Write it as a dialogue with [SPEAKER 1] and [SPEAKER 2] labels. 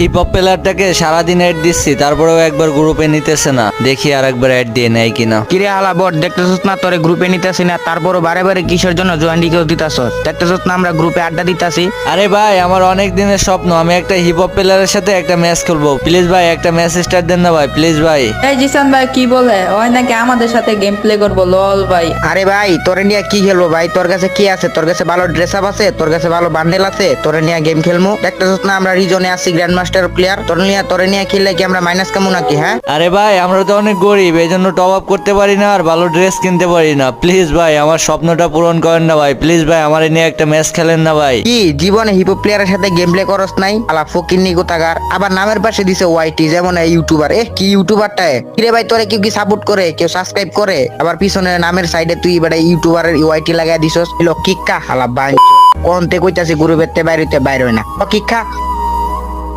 [SPEAKER 1] Hip hop প্লেয়ারটাকে সারাদিন add দিচ্ছি তারপরেও একবার গ্রুপে নিতেছে না। দেখি আর একবার অ্যাড দিয়ে নেয় কিনা।
[SPEAKER 2] কিরে হালা বট দেখতেছস না তোরে গ্রুপে নিতেছি না তারপরও বারে বারে কিসের জন্য জয়েন রিকোয়েস্ট দিতাছস? দেখতেছস না আমরা গ্রুপে আড্ডা দিতাছি?
[SPEAKER 1] আরে ভাই আমার অনেক দিনের স্বপ্ন আমি একটা হিপ হপ প্লেয়ারের সাথে একটা ম্যাচ খেলব। প্লিজ ভাই একটা ম্যাচ স্টার্ট দেন না ভাই প্লিজ ভাই।
[SPEAKER 3] এই জিসান ভাই কি বলে? ওই নাকি আমাদের সাথে গেম প্লে করব লল ভাই।
[SPEAKER 2] আরে ভাই তোরে নিয়ে কি খেলব ভাই? তোর কাছে কি আছে? তোর কাছে ভালো ড্রেস আপ আছে তোর কাছে ভালো বান্ডেল আছে তোরে নিয়ে গেম খেলব দেখতেছস না আমরা রিজনে আছি গ্র্যান্ড মাস্টার প্লেয়ার তোর নিয়ে তোরে নিয়ে খেললে কি আমরা মাইনাস কামু নাকি হ্যাঁ?
[SPEAKER 1] আরে ভাই আমরা তো অনেক গরিব এই জন্য টপ আপ করতে পারি না আর ভালো ড্রেস কিনতে পারি না। প্লিজ ভাই আমার স্বপ্নটা পূরণ করেন না ভাই। প্লিজ ভাই আমার নিয়ে একটা ম্যাচ খেলেন না ভাই।
[SPEAKER 2] কি জীবনে হিপো প্লেয়ারের সাথে গেম প্লে করস নাই? আলা ফকিন্নি কোথাকার আবার নামের পাশে দিছে ওয়াইটি যেমন এই ইউটিউবার এ কি ইউটিউবারটা কিরে ভাই তোরে কেউ কি সাপোর্ট করে? কেউ সাবস্ক্রাইব করে? আবার পিছনে নামের সাইডে তুই এবার ইউটিউবারের ওয়াইটি লাগাই দিছস। এলো কিক্কা হালা বাই কোন তে কইতাছি গ্রুপের তে বাইরেতে বাইরে না। কিক্কা